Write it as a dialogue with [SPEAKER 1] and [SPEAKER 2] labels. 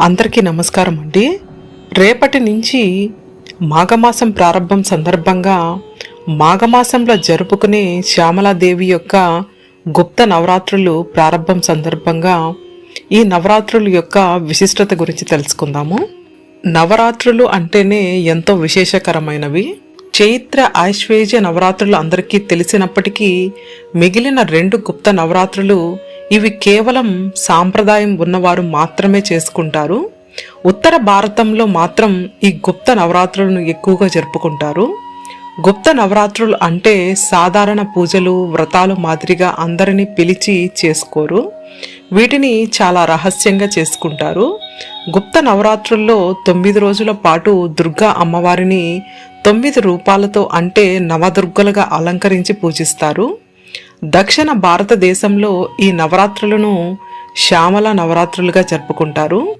[SPEAKER 1] అందరికీ నమస్కారం అండి. రేపటి నుంచి మాఘమాసం ప్రారంభం సందర్భంగా మాఘమాసంలో జరుపుకునే శ్యామలాదేవి యొక్క గుప్త నవరాత్రులు ప్రారంభం సందర్భంగా ఈ నవరాత్రుల యొక్క విశిష్టత గురించి తెలుసుకుందాము. నవరాత్రులు అంటేనే ఎంతో విశేషకరమైనవి. చైత్ర ఆశ్వేజ నవరాత్రులు అందరికీ తెలిసినప్పటికీ మిగిలిన రెండు గుప్త నవరాత్రులు ఇవి కేవలం సాంప్రదాయం ఉన్నవారు మాత్రమే చేసుకుంటారు. ఉత్తర భారతంలో మాత్రం ఈ గుప్త నవరాత్రులను ఎక్కువగా జరుపుకుంటారు. గుప్త నవరాత్రులు అంటే సాధారణ పూజలు వ్రతాలు మాదిరిగా అందరినీ పిలిచి చేసుకోరు. వీటిని చాలా రహస్యంగా చేసుకుంటారు. గుప్త నవరాత్రుల్లో తొమ్మిది రోజుల పాటు దుర్గా అమ్మవారిని తొమ్మిది రూపాలతో అంటే నవదుర్గలుగా అలంకరించి పూజిస్తారు. దక్షిణ భారతదేశంలో ఈ నవరాత్రులను శ్యామల నవరాత్రులుగా జరుపుకుంటారు.